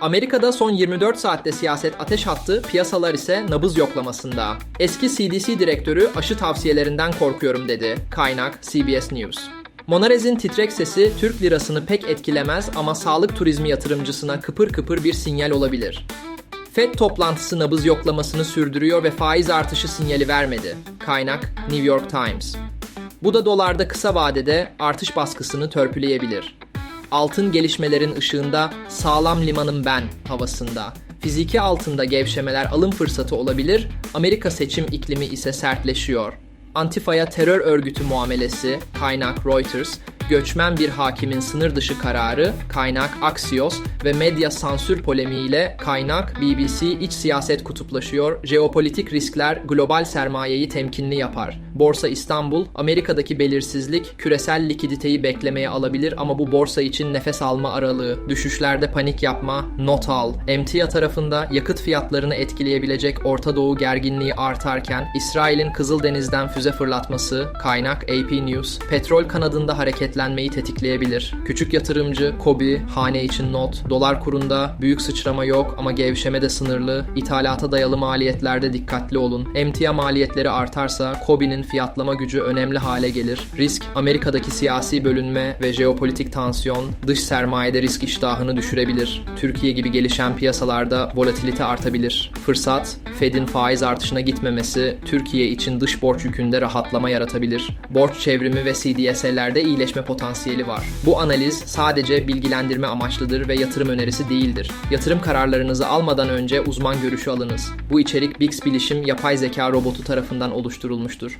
Amerika'da son 24 saatte siyaset ateş attı, piyasalar ise nabız yoklamasında. Eski CDC direktörü aşı tavsiyelerinden korkuyorum dedi. Kaynak CBS News. Monarez'in titrek sesi Türk lirasını pek etkilemez ama sağlık turizmi yatırımcısına kıpır kıpır bir sinyal olabilir. FED toplantısı nabız yoklamasını sürdürüyor ve faiz artışı sinyali vermedi. Kaynak New York Times. Bu da dolarda kısa vadede artış baskısını törpüleyebilir. Altın gelişmelerin ışığında sağlam limanım ben havasında. Fiziki altında gevşemeler alım fırsatı olabilir, Amerika seçim iklimi ise sertleşiyor. Antifa'ya terör örgütü muamelesi, kaynak Reuters, göçmen bir hakimin sınır dışı kararı, kaynak Axios ve medya sansür polemiğiyle kaynak BBC iç siyaset kutuplaşıyor, jeopolitik riskler global sermayeyi temkinli yapar. Borsa İstanbul, Amerika'daki belirsizlik küresel likiditeyi beklemeye alabilir ama bu borsa için nefes alma aralığı, düşüşlerde panik yapma, not al. Emtia tarafında yakıt fiyatlarını etkileyebilecek Orta Doğu gerginliği artarken İsrail'in Kızıldeniz'den füze fırlatması, kaynak AP News, petrol kanadında hareketlenmeyi tetikleyebilir. Küçük yatırımcı, Kobi, hane için not, dolar kurunda büyük sıçrama yok ama gevşeme de sınırlı, ithalata dayalı maliyetlerde dikkatli olun. Emtia maliyetleri artarsa Kobi'nin fiyatlama gücü önemli hale gelir. Risk, Amerika'daki siyasi bölünme ve jeopolitik tansiyon dış sermayede risk iştahını düşürebilir. Türkiye gibi gelişen piyasalarda volatilite artabilir. Fırsat, Fed'in faiz artışına gitmemesi Türkiye için dış borç yükünde rahatlama yaratabilir. Borç çevrimi ve CDS'lerde iyileşme potansiyeli var. Bu analiz sadece bilgilendirme amaçlıdır ve yatırım önerisi değildir. Yatırım kararlarınızı almadan önce uzman görüşü alınız. Bu içerik Bix Bilişim yapay zeka robotu tarafından oluşturulmuştur.